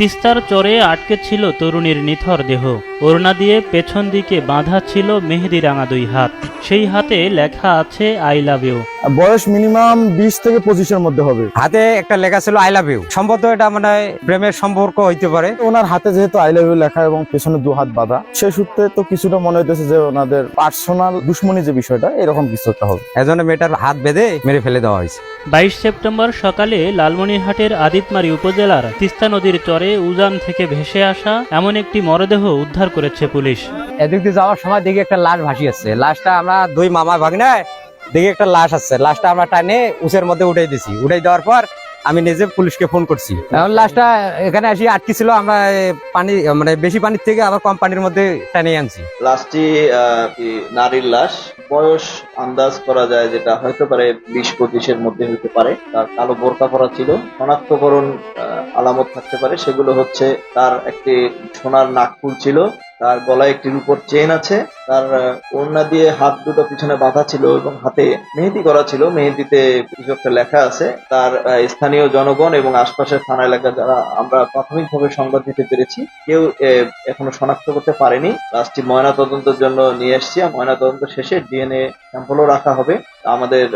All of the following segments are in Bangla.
তিস্তার চরে আটকে ছিল তরুণীর নিথর দেহ। ওড়না দিয়ে পেছন দিকে বাঁধা ছিল মেহেদি রাঙা দুই হাত। সেই হাতে লেখা আছে আই লাভ ইউ। বয়স মিনিমাম বিশ থেকে পঁচিশের মধ্যে হবে। হাতে একটা লেখা ছিল আই লাভ ইউ। সম্ভবত এটা মানে প্রেমের সম্পর্ক হইতে পারে। ওনার হাতে যেহেতু আই লাভ ইউ লেখা এবং পেছনে দু হাত বাঁধা সেই সূত্রে তো কিছুটা মনে হইতেছে যে ওনাদের পার্সোনাল দুশ্মনী যে বিষয়টা এরকম কিছু একটা হবে। এজন্য মেয়েটার হাত বেঁধে মেরে ফেলে দেওয়া হয়েছে। বাইশ সেপ্টেম্বর সকালে লালমনিরহাটের আদিতমারি উপজেলার তিস্তা নদীর চরে উজান থেকে ভেসে আসা এমন একটি মরদেহ উদ্ধার করেছে পুলিশ। এদিক দিয়ে যাওয়ার সময় দেখি একটা লাশ ভাসি আছে। লাশটা আমরা দুই মামা ভাগনায় দেখি একটা লাশ আছে। লাশটা আমরা টানে উচের মধ্যে উঠাই দিছি। উঠাই দেওয়ার পর আমি নিজে পুলিশকে ফোন করছি। এখন লাশটা এখানে আসি আটকে ছিল আমরা পানি মানে বেশি পানির থেকে আবার কম পানির মধ্যে টানিয়ে আনছি। লাশটি আহ, নারীর লাশ বয়স আন্দাজ করা যায় যেটা হয়তো পারে বিশ পঁচিশের মধ্যে হতে পারে তার কালো বোরকা পরা ছিল। শনাক্তকরণ আহ, আলামত থাকতে পারে সেগুলো হচ্ছে তার একটি সোনার নাকফুল ছিল। তার গলায় একটি রূপোর চেন আছে। তার ওড়না দিয়ে হাত দুটো পিছনে বাঁধা ছিল এবং হাতে মেহেদি করা ছিল। মেহেদিতে কিছু একটা লেখা আছে। তার স্থানীয় জনগণ এবং আশপাশের থানা এলাকা যারা, আমরা প্রাথমিকভাবে সংবাদ দিতে পেরেছি। কেউ এখনও শনাক্ত করতে পারেনি। লাশটি ময়না তদন্তের জন্য নিয়ে এসেছি। ময়না তদন্ত শেষে ডিএনএ স্যাম্পলও রাখা হবে। আমাদের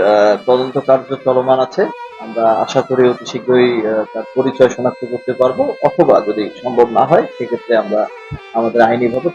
তদন্ত কার্য চলমান আছে। আমরা আশা করি অতি শীঘ্রই তার পরিচয় শনাক্ত করতে পারব, অথবা যদি সম্ভব না হয়, সেক্ষেত্রে আমরা আমাদের আইনিভাবে